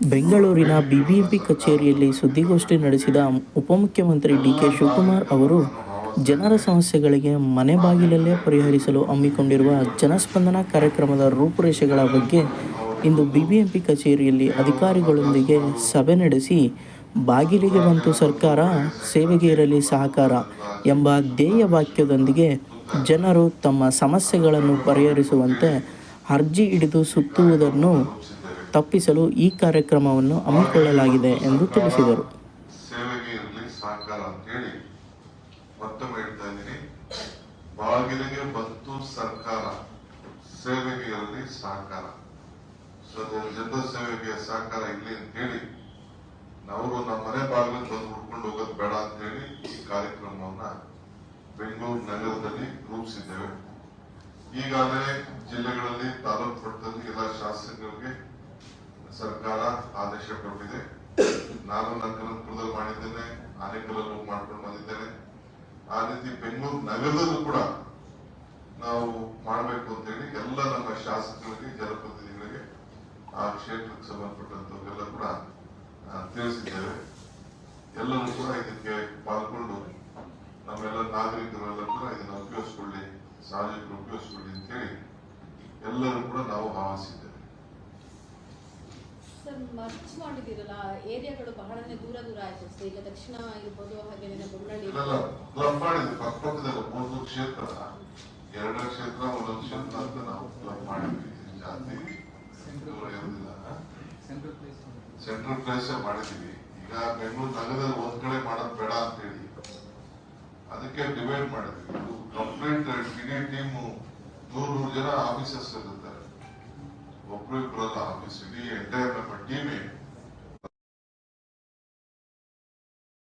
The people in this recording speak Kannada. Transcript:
ಬೆಂಗಳೂರಿನ ಬಿಬಿಎಂಪಿ ಕಚೇರಿಯಲ್ಲಿ ಸುದ್ದಿಗೋಷ್ಠಿ ನಡೆಸಿದ ಉಪಮುಖ್ಯಮಂತ್ರಿ ಡಿ ಕೆ ಶಿವಕುಮಾರ್ ಅವರು, ಜನರ ಸಮಸ್ಯೆಗಳಿಗೆ ಮನೆ ಬಾಗಿಲಲ್ಲೇ ಪರಿಹರಿಸಲು ಹಮ್ಮಿಕೊಂಡಿರುವ ಜನಸ್ಪಂದನ ಕಾರ್ಯಕ್ರಮದ ರೂಪುರೇಷೆಗಳ ಬಗ್ಗೆ ಇಂದು ಬಿಬಿಎಂಪಿ ಕಚೇರಿಯಲ್ಲಿ ಅಧಿಕಾರಿಗಳೊಂದಿಗೆ ಸಭೆ ನಡೆಸಿ, ಬಾಗಿಲಿಗೆ ಬಂತು ಸರ್ಕಾರ, ಸೇವೆಗೆ ಇರಲಿ ಸಹಕಾರ ಎಂಬ ಧ್ಯೇಯ ವಾಕ್ಯದೊಂದಿಗೆ ಜನರು ತಮ್ಮ ಸಮಸ್ಯೆಗಳನ್ನು ಪರಿಹರಿಸುವಂತೆ ಅರ್ಜಿ ಹಿಡಿದು ಸುತ್ತುವುದನ್ನು ತಪ್ಪಿಸಲು ಈ ಕಾರ್ಯಕ್ರಮವನ್ನು ಹಮ್ಮಿಕೊಳ್ಳಲಾಗಿದೆ ಎಂದು ತಿಳಿಸಿದರು. ಸೇವೆಗೆ ಇರಲಿ ಸಹಕಾರ ಅಂತ ಹೇಳಿ ಮತ್ತೊಮ್ಮೆ ಹೇಳ್ತಾ ಇದ್ದೀನಿ. ಬಾಗಿಲಿಗೆ ಬಂತು ಸರ್ಕಾರ ಸೇವೆಗೆ ಇರಲಿ ಸಹಕಾರ ಸೊ ಜನರ ಸೇವೆಗೆ ಸಹಕಾರ ಇರಲಿ ಅಂತ ಹೇಳಿ ಅವರು ನಮ್ಮ ಮನೆ ಬಾಗಿಲಿಗೆ ಬಂದು ಹುಡ್ಕೊಂಡು ಹೋಗೋದು ಬೇಡ ಅಂತ ಹೇಳಿ ಈ ಕಾರ್ಯಕ್ರಮವನ್ನ ಬೆಂಗಳೂರು ನಗರದಲ್ಲಿ ರೂಪಿಸಿದ್ದೇವೆ. ಈಗಾಗಲೇ ಜಿಲ್ಲೆಗಳಲ್ಲಿ ತಾಲೂಕು ಮಟ್ಟದಲ್ಲಿ ಎಲ್ಲ ಶಾಸಕರಿಗೆ ಸರ್ಕಾರ ಆದೇಶ ಕೊಟ್ಟಿದೆ ನಾನು ನಂಕನಪುರದಲ್ಲಿ ಮಾಡಿದ್ದೇನೆ ಆನೇಕಲಲ್ಲೂ ಮಾಡ್ಕೊಂಡು ಬಂದಿದ್ದೇನೆ. ಆ ರೀತಿ ಬೆಂಗಳೂರು ನಗರದಲ್ಲೂ ಕೂಡ ನಾವು ಮಾಡಬೇಕು ಅಂತ ಹೇಳಿ ಎಲ್ಲ ನಮ್ಮ ಶಾಸಕರಿಗೆ, ಜನಪ್ರತಿನಿಧಿಗಳಿಗೆ, ಆ ಕ್ಷೇತ್ರಕ್ಕೆ ಸಂಬಂಧಪಟ್ಟಂತವ್ರಿಗೆಲ್ಲ ಕೂಡ ತಿಳಿಸಿದ್ದೇವೆ. ಎಲ್ಲರೂ ಕೂಡ ಇದಕ್ಕೆ ಪಾಲ್ಗೊಂಡು ನಮ್ಮೆಲ್ಲ ನಾಗರಿಕರೆಲ್ಲ ಕೂಡ ಇದನ್ನು ಉಪಯೋಗಿಸ್ಕೊಳ್ಳಿ, ಸಾರ್ವಜನಿಕರು ಉಪಯೋಗಿಸ್ಕೊಳ್ಳಿ ಅಂತ ಹೇಳಿ ಎಲ್ಲರೂ ಕೂಡ ನಾವು ಆಹ್ವಾನಿಸಿದ್ದೇವೆ. ಸರ್ ಮರ್ಚ್ ಮಾಡಿದಿರಲ್ಲ ಏರಿಯಾಗಳು ಬಹಳನೇ ದೂರ ದೂರ ಆಯ್ತು. ಸರ್ ಈಗ ದಕ್ಷಿಣ ಇರ್ಬೋದು ಹಾಗೇನೆ ಬೊಮ್ಮನಹಳ್ಳಿ ಕ್ಲಬ್ ಮಾಡಿದ್ವಿ. ಪಕ್ಕ ಪಕ್ಕದಲ್ಲಿ ಮೂರು ಕ್ಷೇತ್ರ. ಎರಡು ಕ್ಷೇತ್ರ ಒಂದೊಂದು ಕ್ಷೇತ್ರ ಅಂತ ನಾವು ಕ್ಲಬ್ ಮಾಡಿದ್ವಿ. ಜಾಸ್ತಿ ದೂರ ಇರೋದಿಲ್ಲ ಸೆಂಟ್ರಲ್ ಪ್ಲೇಸ್ ಮಾಡಿದೀವಿ. ಈಗ ಬೆಂಗಳೂರು ನಗರದಲ್ಲಿ ಒಂದ್ ಕಡೆ ಮಾಡೋದು ಬೇಡ ಅಂತ ಹೇಳಿ ಅದಕ್ಕೆ ಡಿವೈಡ್ ಮಾಡಿದ್ವಿ. ಇದು ಕಂಪ್ಲೀಟ್ ಇಡೀ ಟೀಮ್ ನೂರು ನೂರು ಜನ ಆಫೀಸರ್ಸ್ ಇರುತ್ತಾರೆ ఉపయోగపడతా ఆఫీస్ ఇది ఎంటైర్ మన టీమే